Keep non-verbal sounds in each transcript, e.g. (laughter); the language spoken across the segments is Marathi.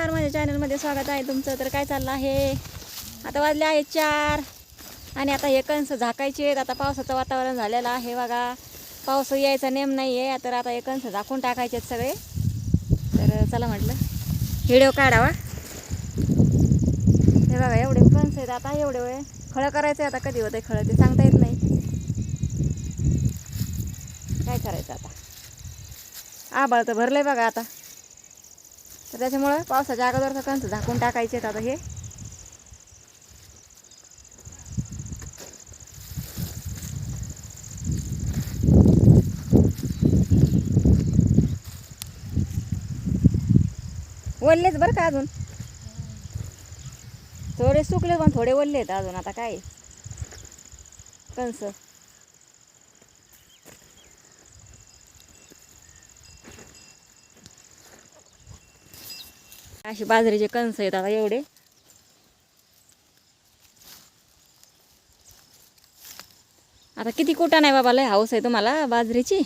नमस्कार माझ्या चॅनलमध्ये स्वागत आहे तुमचं. तर काय चाललं आहे? आता वाजले आहे चार आणि आता हे कंस झाकायचे आहेत. आता पावसाचं वातावरण झालेलं आहे बघा. पाऊस यायचा नेम नाही आहे तर आता हे कंस झाकून टाकायचे आहेत सगळे. तर चला म्हटलं व्हिडिओ काढावा. हे बघा एवढे कंस आहेत आता एवढे वेळ खळं करायचं आहे आता. कधी होतं खळं ते सांगता येत नाही. काय करायचं आता? आबाळ तर भरलं आहे बघा आता. तर त्याच्यामुळं पावसाच्या अगोदर कंच झाकून टाकायचे आहेत आता हे. ओललेच बरं का अजून? थोडे सुकले पण थोडे वल्ले आहेत अजून आता काय कंस. असे बाजरीचे कणस आहेत आता एवढे. आता किती कुठं नाही बाबा लय हाऊस आहे तुम्हाला बाजरीची.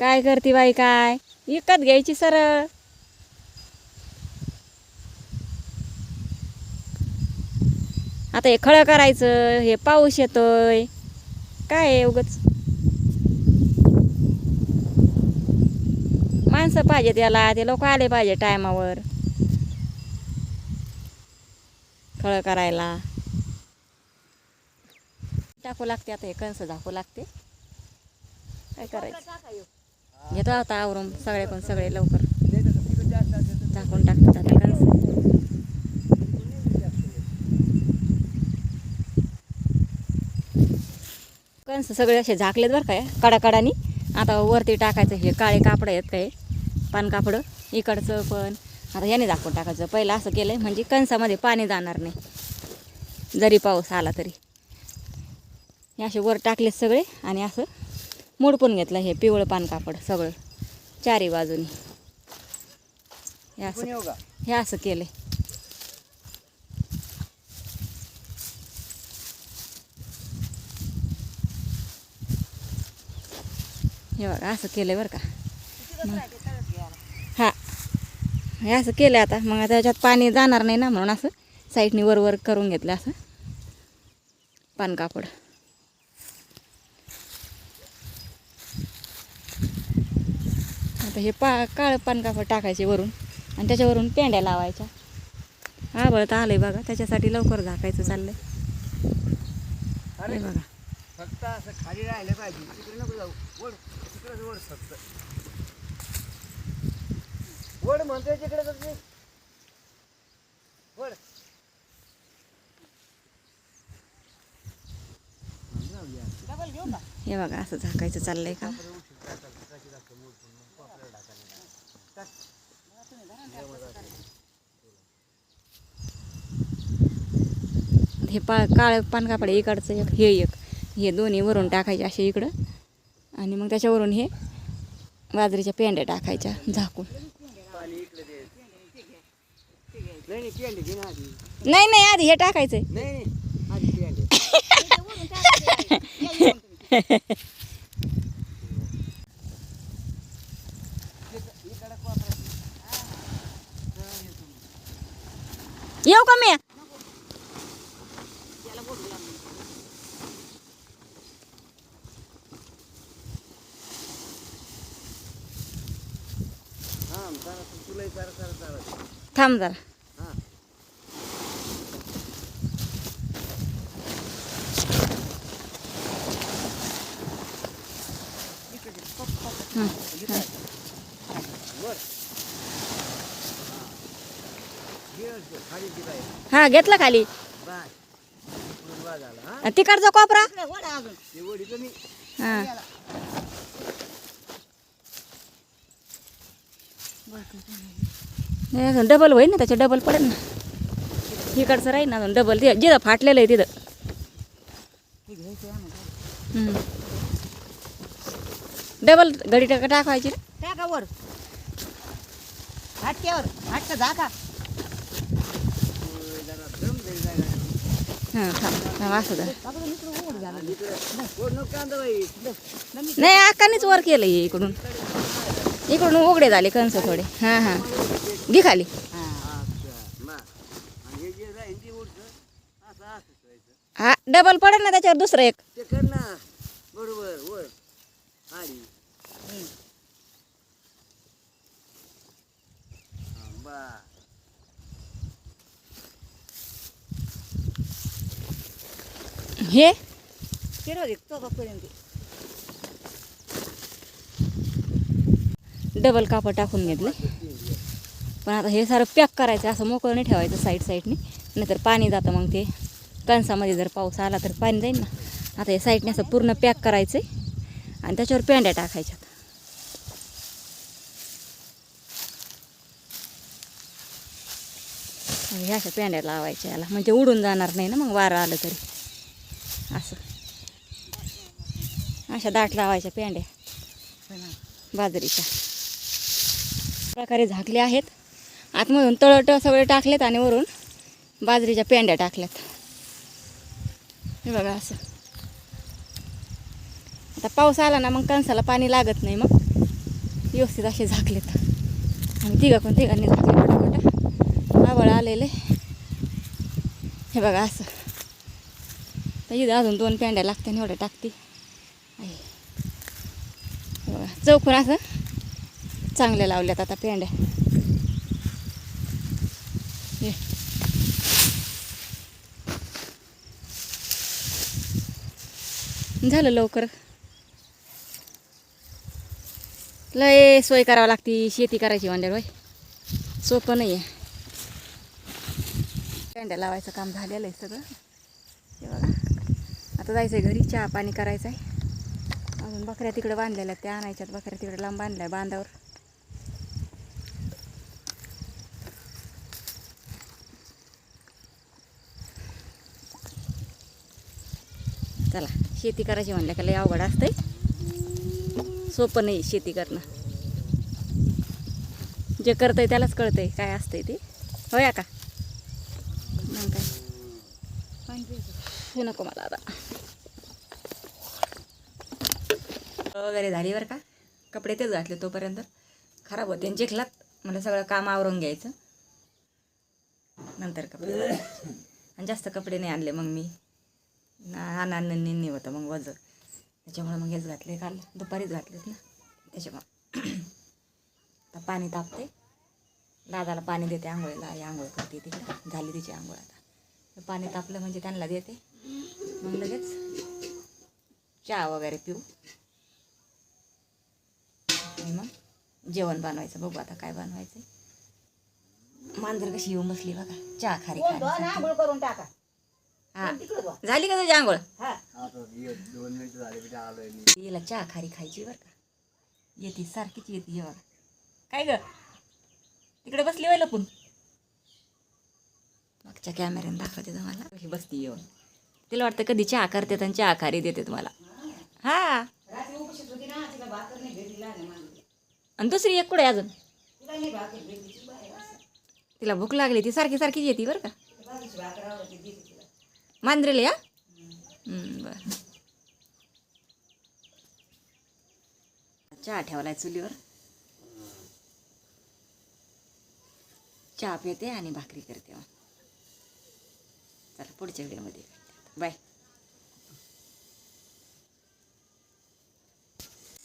काय करते बाई काय? विकत घ्यायची सरळ. आता हे खळं करायचं हे पाऊस येतोय. काय आहे उगच? माणसं पाहिजे त्याला ते लोक आले पाहिजे टायमावर. खळ करायला. टाकू लागते आता हे कंस झाकू लागते. काय करायचं? घेतो आता आवरून सगळे पण सगळे लवकर. झाकून टाकतात आता कंस कंस सगळे असे झाकलेत बरं काय कडाकडानी. आता वरती टाकायचं हे काळे कापड आहेत काय? पान कापडं इकडचं पण. आता याने झाकून टाकायचं. पहिलं असं केलं आहे म्हणजे कंसामध्ये पाणी जाणार नाही. जरी पाऊस आला तरी. हे असे वर टाकलेत सगळे आणि असं मोडपून घेतलं हे पिवळं पान कापड सगळं. चारी बाजूनी. हे असं हे असं केलं हे बघा असं केलं बरं का. हां. हे असं केलं आता. मग आता त्याच्यात पाणी जाणार नाही ना म्हणून असं साईडनी वर वर करून घेतलं असं. पानकापड आता हे पा काळं पानकापड टाकायचे वरून. आणि त्याच्यावरून पेंड्या लावायच्या. हा बरं तर आहे बघा. त्याच्यासाठी लवकर झाकायचं चाललंय. हे बघा. फक्त असं खाली राहिलं पाहिजे. तिकडे नको जाऊ. वड तिकडेच वड फक्त. वड म्हणतोय तिकडे कसं वड. हे बघा असं झाकायचं चाललंय का? हे पा काळं पानकापड इकडचं एक हे एक. हे दोन्ही वरून टाकायचे असे इकडं. आणि मग त्याच्यावरून हे बाजरीच्या पेंड्या टाकायच्या झाकून. नाही नाही पेंडे घे ना आधी. नाही नाही आधी हे टाकायचंय. नाही नाही आधी पेंडे येऊ का मी? हा थांब जरा हा हं. वर घे असं, खाली ती बाई हा घेतलं खाली. आणि तिकडचा कोपरा? हा. डबल होईल ना त्याचे डबल पडेल ना. इकडचं राहील ना अजून डबल ते जिथं फाटलेलं आहे तिथं. डबल घडी टाका टाकायची ना. टाकावर हाटक्यावर जा झाका जरा दम दे जायला हां थांब थांब असं धर. वड नको कांदा बाई नाही आकानीच वर केलं इकडून. इकडून उघडे झाले कंस थोडे. हां हां. घे खाली. हा डबल पडेल ना त्याच्यावर दुसरं एक. ते कर बरोबर वर आली हा, बा हे डबल कापड टाकून घेतले. पण आता हे सारं पॅक करायचं असं मोकळं नाही ठेवायचं साईड साईडने नाहीतर पाणी जातं मग ते. कणसामध्ये जर पाऊस आला तर पाणी जाईल ना. आता हे साईडने असं पूर्ण पॅक करायचं आणि त्याच्यावर पेंड्या टाकायच्यात. ह्या अशा पेंड्या लावायच्या याला. म्हणजे उडून जाणार नाही ना मग वारं आलं तरी. असं. अशा दाट लावायच्या पेंड्या. बाजरीच्या. प्रकारे झाकले आहेत. आतमधून तळट सगळे टाकलेत आणि वरून बाजरीच्या पेंड्या टाकल्यात. हे बघा असं. आता पाऊस आला ना मग कणसाला पाणी लागत नाही मग. व्यवस्थित असे झाकलेत. आणि तिघा पण तिघांनी झाकले पटापटा. आबळ आलेले. हे बघा असं. तर इथं अजून दोन पेंड्या लागते एवढ्या टाकते. बघा चौकून असं चांगल्या लावल्यात आता पेंड्या. हे. झालं लवकर. लय सोय करावं लागती शेती करायची म्हणजे सोपं नाही आहे पेंड्या लावायचं काम झालेलं आहे सगळं. आता जायचं आहे घरी चहा पाणी करायचं आहे अजून बकऱ्या तिकडे बांधलेल्या आहेत त्या आणायच्यात. बकऱ्या तिकडे लांब बांधल्या बांधावर. चला शेती करायची म्हणलं का लय अवघड असतंय. सोपं नाही शेती करणं. जे करतंय त्यालाच कळतंय काय असतंय ते. होया का? मग काय? हे नको मला आता. वगैरे झाली बरं का. कपडे तेच घातले तोपर्यंत. खराब होते. आणि चिखलात मला सगळं काम आवरून घ्यायचं. नंतर कपडे आणि जास्त कपडे नाही आणले मग मी. नानांनी होतं मग वजन. त्याच्यामुळे मग हेच घातले काल. दुपारीच घातलेत ना. त्याच्यामुळं. (clears throat) आता पाणी तापते. दादाला पाणी देते आंघोळीला. आई आंघोळ करते तिकडे. झाली तिची आंघोळ आता. पाणी तापलं म्हणजे त्यांना देते. मग लगेच चहा वगैरे पिऊ. जेवण बनवायचं. बघू आता काय बनवायचं मांजर कशी येऊन बसली बघा. चहा खारी. आंघोळ करून टाका. हा. झाली का तुझी आंघोळ? हा. तिला चहा खारी खायची बरं का. येते सारखीच येते हे बघा. काय ग? तिकडे बसली व्हायला पण मागच्या कॅमेऱ्याने दाखवते तुम्हाला. कशी बसती येऊन. तिला वाटतं कधी चहा करते आणि चहा खारी देते तुम्हाला हा. आणि दुसरी एक कुठे अजून? तिला भूक लागली ती सारखी सारखीच येते बरं का? मांजरेला या बरं. चहा ठेवलाय चुलीवर. चहा पिते आणि भाकरी करते मग. चला पुढच्या व्हिडिओमध्ये बाय.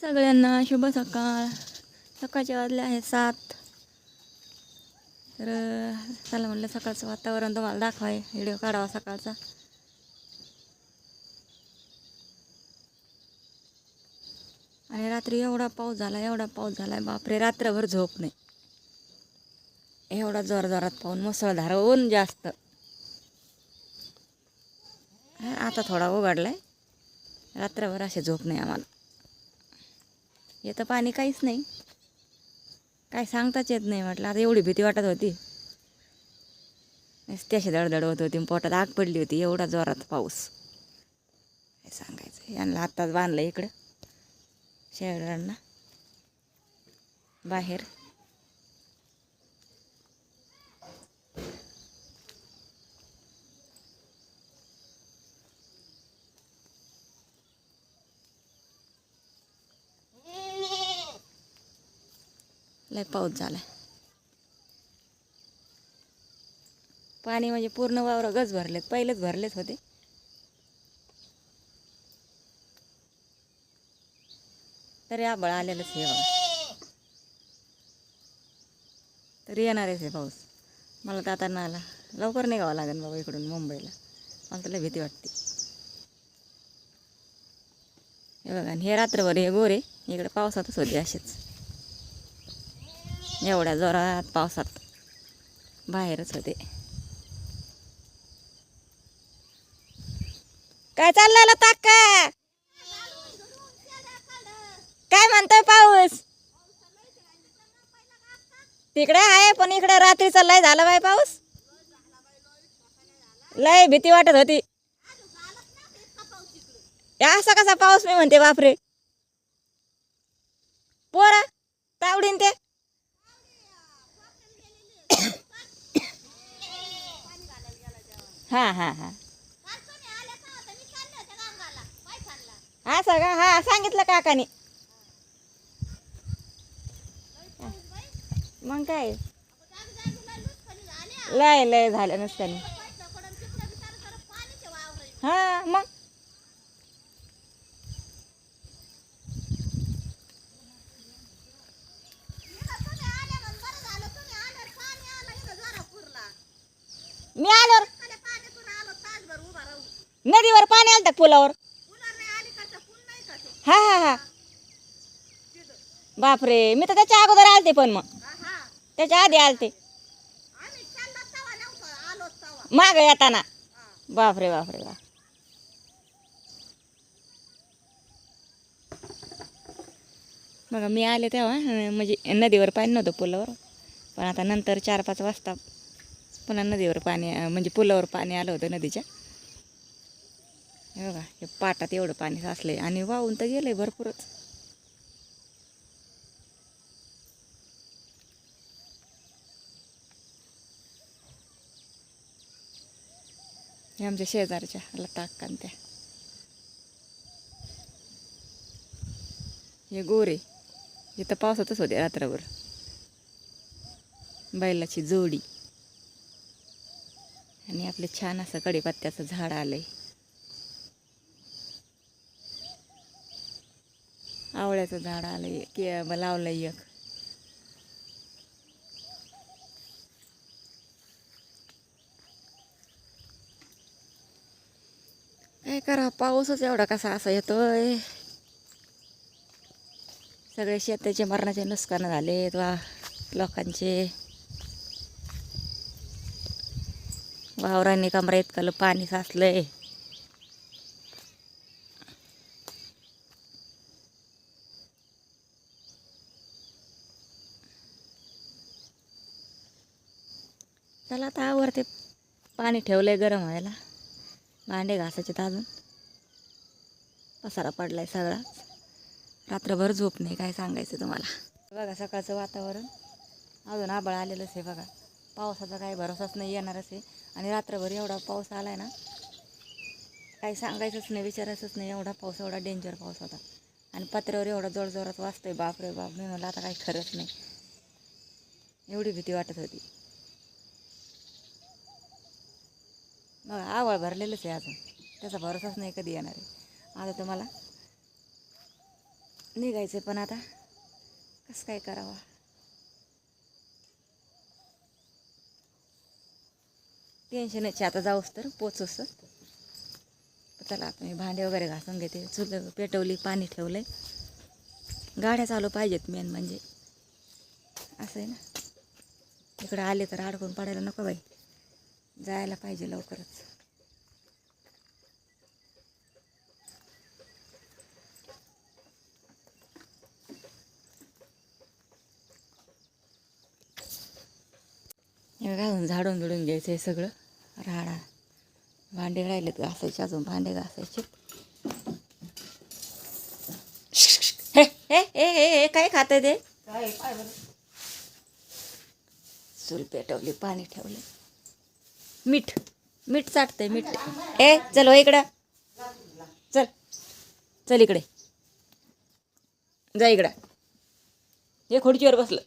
सगळ्यांना शुभ सकाळ. सकाळचे वाजले आहे सात. तर चला म्हणलं सकाळचं वातावरण तुम्हाला दाखवाय. व्हिडिओ काढावा सकाळचा. आणि रात्री एवढा पाऊस झाला एवढा पाऊस झाला बापरे रात्रभर झोप नाही. एवढा जोर जोरात पाहून मुसळधार ऊन जास्त. हा, आता थोडा उघडला आहे रात्रभर असे झोप नाही आम्हाला. येतं पाणी काहीच नाही. काय सांगताच येत नाही म्हटलं. आता एवढी भीती वाटत होती. त्याशी दडदड होत होती. पोटात आग पडली होती. एवढा जोरात पाऊस. काय सांगायचं? यांना आत्ताच बांधलं इकडं. शेळरांना बाहेर. लय पाऊस झाला पाणी म्हणजे पूर्ण वावर गज भरलेत पहिलेच भरलेच होते. तरी आबळ आलेलंच हे बघा. तरी येणारच आहे पाऊस. मला तर आता ना आला लवकर निघावं लागेल बाबा इकडून मुंबईला. मला तर भीती वाटते. हे बघा हे रात्रभर हे गोरे इकडे पावसातच होते असेच. एवढ्या जोरात पावसात बाहेरच होते. काय चाललं ताका काय म्हणतोय पाऊस? तिकडे आहे पण इकडे रात्रीचा लय झाला बाय पाऊस. लय भीती वाटत होती. या असा कसा पाऊस मी म्हणते बापरे. पोरा तावडीन ते. हा हा हा. असं का हा सांगितलं काकाने. मग काय? लय लय झालं नसत्याने. हा मग? आल पाणी पुलावर? हा हा हा. बापरे मी तर त्याच्या अगोदर आलते पण मग. त्याच्या आधी आलते. माग येताना. बापरे बापरे बाप. बघा मी आले तेव्हा म्हणजे नदीवर पाणी नव्हतं पुलावर. पण आता नंतर चार पाच वाजता पुन्हा नदीवर पाणी म्हणजे पुलावर पाणी आलं होतं नदीच्या. हे बघा हे पाटात एवढं पाणी साचलंय. आणि वाहून तर गेलंय भरपूरच. हे आमच्या शेजारच्या लताक कांत्या हे गोरे. हे तर पावसातच होते रात्रभर. बैलाची जोडी. आणि आपलं छान असं कडीपत्त्याचं झाड आलंय. केळ्याचं झाड आलं की लावलंय एक. काय करा पाऊसच एवढा कसा असा येतोय. सगळे शेताचे मरणाचे नुकसान झालेत वा लोकांचे. वावरांनी कमरा इतकं पाणी साचलंय चला आता आवरते पाणी आहे गरम व्हायला. भांडे घासायचे अजून. पसारा आहे सगळंच रात्रभर झोप नाही काय सांगायचं तुम्हाला. बघा सकाळचं वातावरण. अजून आबळ आलेलंच आहे बघा. पावसाचा काही भरोसाच नाही येणारच आहे. आणि रात्रभर एवढा पाऊस आला आहे ना काही सांगायचंच नाही विचारायचंच नाही. एवढा पाऊस एवढा डेंजर पाऊस होता. आणि पत्र्यावर एवढा जोरजोरात वाचतोय बाप रे बाप. मी म्हणलं आता काही खरंच नाही. एवढी भीती वाटत होती. मग आवळ भरलेलंच आहे अजून. त्याचा भरोसाच नाही कधी येणार आहे. आता तुम्हाला निघायचं पण आता. कसं काय करावं? टेन्शनच आता जाऊस तर पोचूस. चला आता मी भांडे वगैरे घासून घेते. चुल पेटवली पाणी ठेवलं आहे गाड्या चालू पाहिजेत मेन म्हणजे. असं आहे ना. इकडं आले तर अडकून पडायला नको बाई. जायला पाहिजे लवकरच. हे घालून झाडून बिडून घ्यायचं आहे सगळं. राडा. भांडे राहिलेत घासायचे अजून भांडे घासायचे. हे काय खाते ते? चूल पेटवली पाणी ठेवले. मीठ. मीठ चाटतंय मीठ. ए चल हो इकडं. चल. चल इकडे. जा इकडं. हे खुर्चीवर बसलं.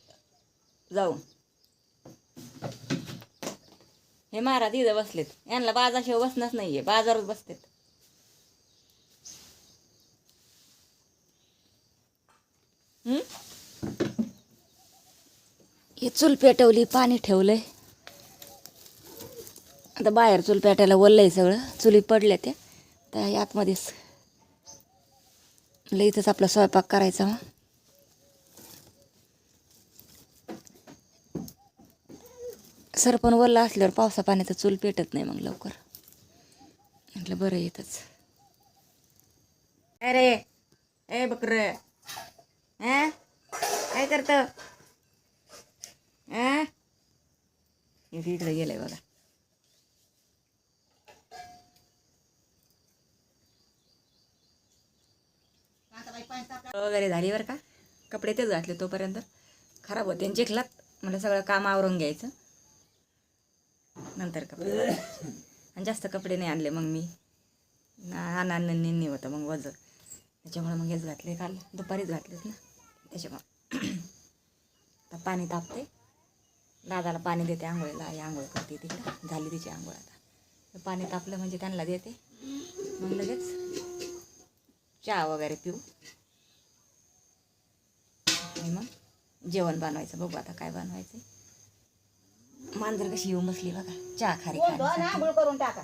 जाऊ हे महाराज इथं बसलेत. यांना बाजाशिवाय बसणंच नाहीये. बाजारात बसतेत. हे चूल पेटवली पाणी ठेवलंय. आता बाहेर चूल पेटायला वल्लंय सगळं. चुली पडल्या त्या. त्या आतमध्येच म्हटलं इथंच आपला स्वयंपाक करायचा मग. सरपण वल्ला असल्यावर पावसा पाण्याचं चूल पेटत नाही मग लवकर. म्हटलं बरं येतच अरे ए बकर. काय करत? इकडे गेलंय बघा. वगैरे झाली बरं का. कपडे तेच घातले तोपर्यंत. खराब होते. आणि चिखलात मला सगळं काम आवरून घ्यायचं. नंतर कपडे आणि जास्त कपडे नाही आणले मग मी. नानांनी होतं मग वजन. त्याच्यामुळे मग हेच घातले काल. दुपारीच घातलेत ना. त्याच्यामुळं. आता पाणी तापते. दादाला पाणी देते आंघोळीला. आई आंघोळ करते तिकडे. झाली तिची आंघोळ आता. पाणी तापलं म्हणजे त्यांना देते. मग लगेच चहा वगैरे पिऊ. आणि मग जेवण बनवायचं. बघू आता काय बनवायचं मांजर कशी येऊन बसली बघा. चहा खारी. आंघोळ करून टाका.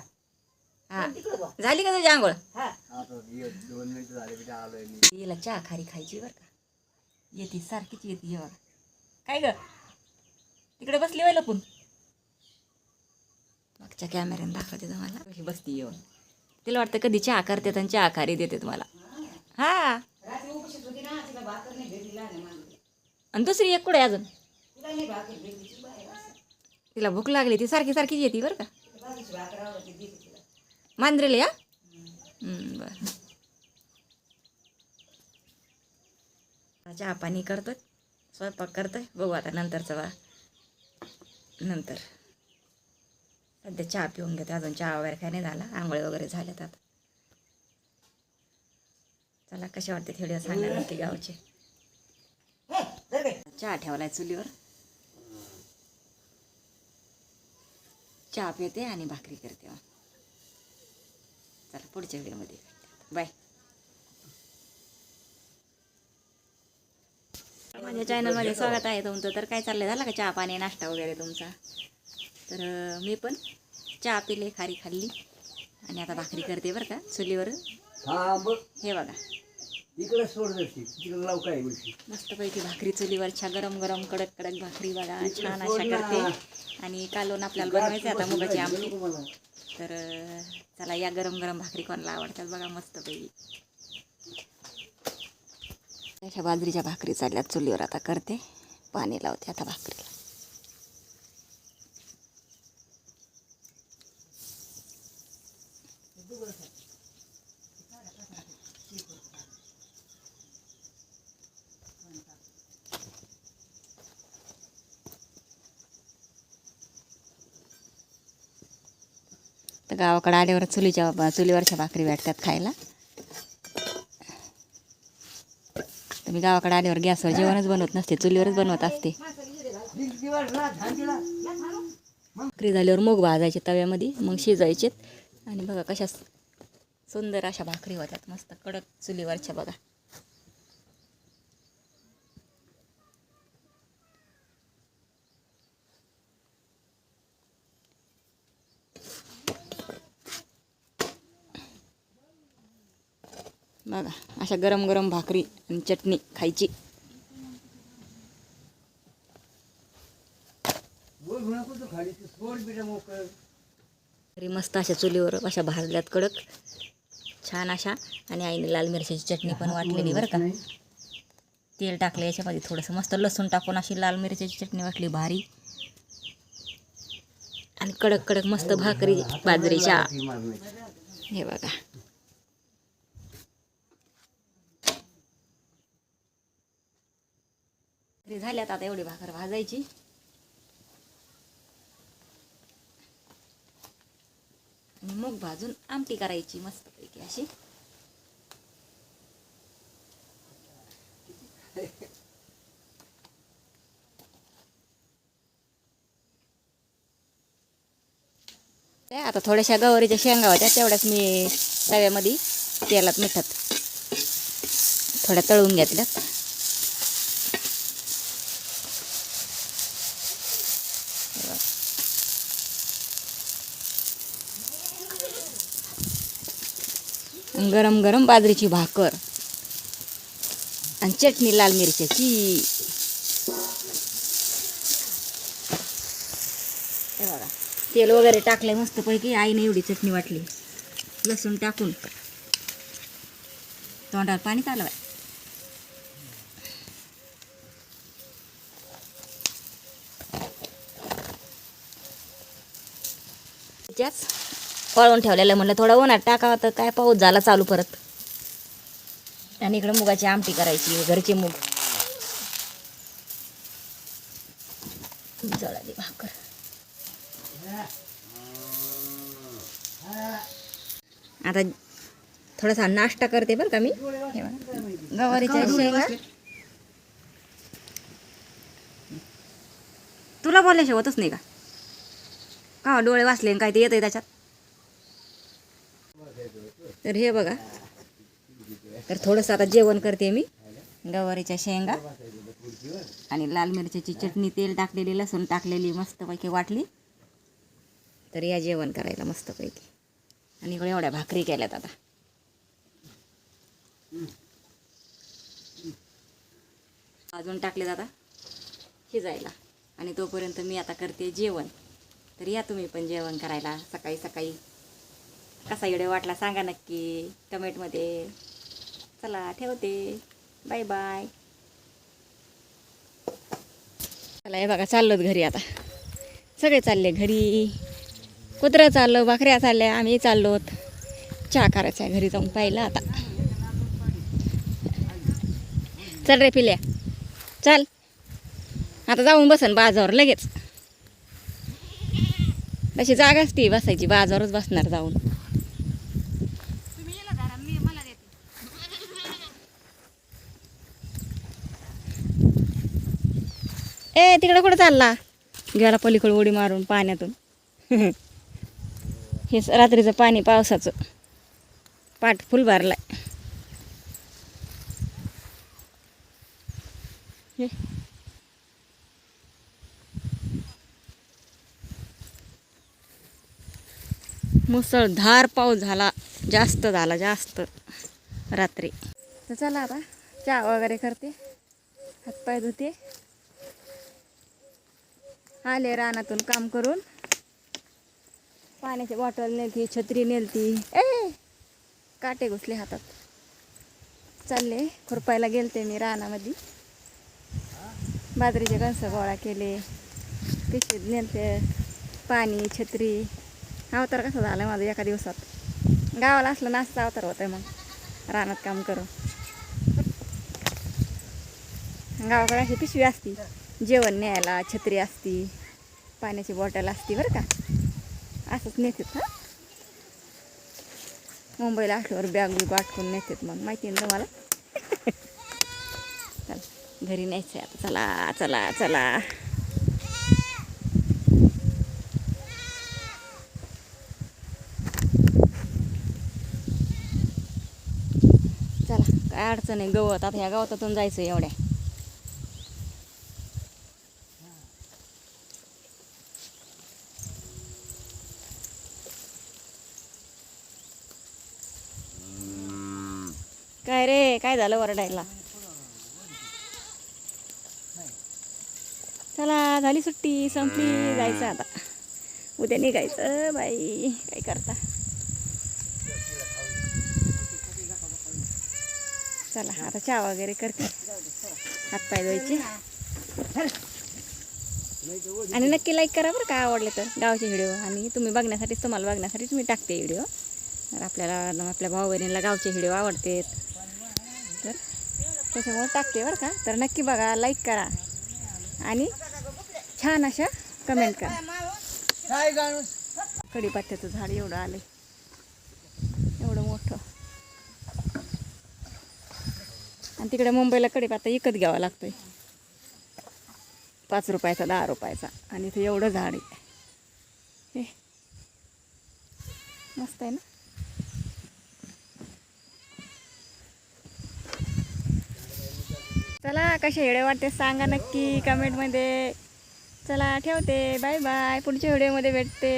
हा. तिकडे बघ. झाली का तुझी आंघोळ? हा. आता एक दोन मिनिटं झाले म्हणजे आलोय मी. तिला चहा खारी खायची बरं का. येते सारखीच येते जेव्हा काय ग? तिकडे बसली व्हायला पण मागच्या कॅमेऱ्याने दाखवते तुम्हाला. कशी बसती येऊन. तिला वाटतं कधी चहा करतात आणि चहा खारी देतात मला. हा. आणि दुसरी एक कुठे अजून? तिला भूक लागली ती सारखी सारखीच येते बरं का? मांजरेला या? बरं. चहा पाणी करतोय स्वयंपाक करतोय. बघू आता नंतरचं बा. नंतर. सध्या चहा पिऊन घेते अजून चहा वगैरे काय नाही झाला. आंघोळ वगैरे झाल्यात आता. चला कसे वाटते थोडे सांगा नक्की गावचे. चहा ठेवलाय चुलीवर. चहा पिते आणि भाकरी करते चला पुढच्या व्हिडिओमध्ये बाय. माझ्या चॅनलमध्ये स्वागत आहे तुमचं. तर काय चाललंय? झाला का चहा पाणी नाश्ता वगैरे तुमचा? तर मी पण चहा पिले खारी खाल्ली आणि आता भाकरी करते बरं का चुलीवर हे बघा. इकडे सोड जाते तिकडे लाव काय गोष्टी. मस्तपैकी भाकरी चुलीवरच्या गरम गरम कडक कडक भाकरी बघा छान अशा करते. आणि कालवण आपल्याला बनवायचे आता मुगाची आमटी. तर चला या गरम गरम भाकरी कोणाला आवडतात बघा मस्तपैकी. अशा बाजरीच्या भाकरी चालल्यात चुलीवर आता करते. पाणी लावते आता भाकरीला. तर गावाकडं आल्यावर चुलीच्या चुलीवरच्या भाकरी भेटतात खायला. तर मी गावाकडे आल्यावर गॅसवर जेवणच बनवत नसते चुलीवरच बनवत असते. भाकरी झाल्यावर मूग भाजायचे तव्यामध्ये मग शिजायचेत. आणि बघा कशा सुंदर अशा भाकरी होतात मस्त कडक चुलीवरच्या बघा. बघा अशा गरम गरम भाकरी आणि चटणी खायची. तरी मस्त अशा चुलीवर अशा भाजल्यात कडक. छान अशा. आणि आईने लाल मिरच्याची चटणी पण वाटलेली बरं का. तेल टाकलं याच्यामध्ये थोडंसं मस्त लसूण टाकून अशी लाल मिरच्याची चटणी वाटली भारी. आणि कडक कडक मस्त भाकरी बाजरीच्या. हे बघा. ते झाल्यात आता एवढी भाकर भाजायची. आणि मूग भाजून आमटी करायची मस्तपैकी अशी. आता थोड्याशा गवारीच्या शेंगा होत्या तेवढ्याच मी तव्यामध्ये तेलात मिठात. थोड्या तळून घेतल्यात गरम गरम बाजरीची भाकर आणि चटणी लाल मिरच्याची. बघा तेल वगैरे टाकलंय मस्तपैकी. आईने एवढी चटणी वाटली. लसूण टाकून. तोंडावर पाणी चालवाय. त्याच पळून ठेवलेलं म्हणलं थोडा उन्हात टाकावं तर काय पाऊस झाला चालू परत. आणि इकडं मुगाची आमटी करायची घरचे मूग. जळाली भाकर. आता थोडासा नाश्ता करते बरं का मी. गवारीच्या शेंगा. तुला बोलल्याशिवाय होतच नाही का? का डोळे वाचले काय ते येतंय त्याच्यात? तर हे बघा. तर थोडंसं आता जेवण करते मी. गवारीच्या शेंगा आणि लाल मिरच्याची चटणी तेल टाकलेली लसूण टाकलेली मस्तपैकी वाटली. तर या जेवण करायला मस्तपैकी. आणि इकडे एवढ्या भाकरी केल्यात आता. अजून टाकले जाता शिजायला. आणि तोपर्यंत मी आता करते जेवण. तर या तुम्ही पण जेवण करायला सकाळी सकाळी. कसा व्हिडिओ वाटला सांगा नक्की कमेंटमध्ये. चला ठेवते. Bye bye. चला हे बघा चाललोत घरी आता. सगळे चालले घरी. कुत्रं चाललं बकऱ्या चालल्या आम्ही चाललोत. चहा करायचा आहे घरी जाऊन पाहिलं आता. चल रे पिल्या. चल. आता जाऊन बसन बाजावर लगेच. तशी जागाच ती बसायची बाजावरच बसणार जाऊन. ए तिकडे कुठं चालला? गेला पलीकडे उडी मारून पाण्यातून. (laughs) हे रात्रीचं पाणी पावसाचं. पाठ फुल भरलाय. हे. मुसळधार पाऊस झाला. जास्त झाला जास्त. रात्री. तर चला आता चहा वगैरे करते. हातपाय धुते. आले रानातून काम करून. पाण्याची बॉटल नेलती छत्री नेलती. ए काटे घुसले हातात. चालले खुरपायला गेलते मी रानामध्ये. बाजरीचे कणसं गोळा केले. पिशवीत नेलते पाणी छत्री. अवतार कसं झालं माझं एका दिवसात? गावाला असलं नाचता अवतार होतं मग. रानात काम करून. गावाकडे अशी पिशवी असती. जेवण न्यायला छत्री असती पाण्याची बॉटल असती बरं का. असंच नेतात हां? मुंबईला असल्यावर बॅग बी वाटकून नेतात मग. माहिती ना तुम्हाला? (laughs) चला घरी न्यायचं आहे आता. चला चला चला. चला काय अडचण आहे? गवत आता ह्या गवतातून जायचं एवढ्या. काय रे काय झालं वरडायला? चला झाली सुट्टी संपली जायचं आता. उद्या निघायचं बाई. काय करता? चला आता चहा वगैरे करते. हातपाय धुवायचे. आणि नक्की लाईक करा बरं का आवडले तर. गावचे व्हिडिओ आणि तुम्ही बघण्यासाठीच तुम्हाला बघण्यासाठीच मी टाकते व्हिडिओ तर आपल्याला आपल्या भाऊ बहिणीला गावचे व्हिडिओ आवडते तर त्याच्यामुळे टाकते बरं का. तर नक्की बघा लाईक करा. आणि छान अशा कमेंट करा. कढीपत्त्याचं झाड एवढं आलं एवढं मोठं. आणि तिकडे मुंबईला कढीपत्ता विकत घ्यावा लागतोय. पाच रुपयाचा दहा रुपयाचा. आणि इथे एवढं झाड आहे. मस्त आहे ना? चला कसे व्हिडिओ वाटते सांगा नक्की कमेंटमध्ये चला ठेवते. बाय बाय पुढच्या व्हिडिओमध्ये भेटते.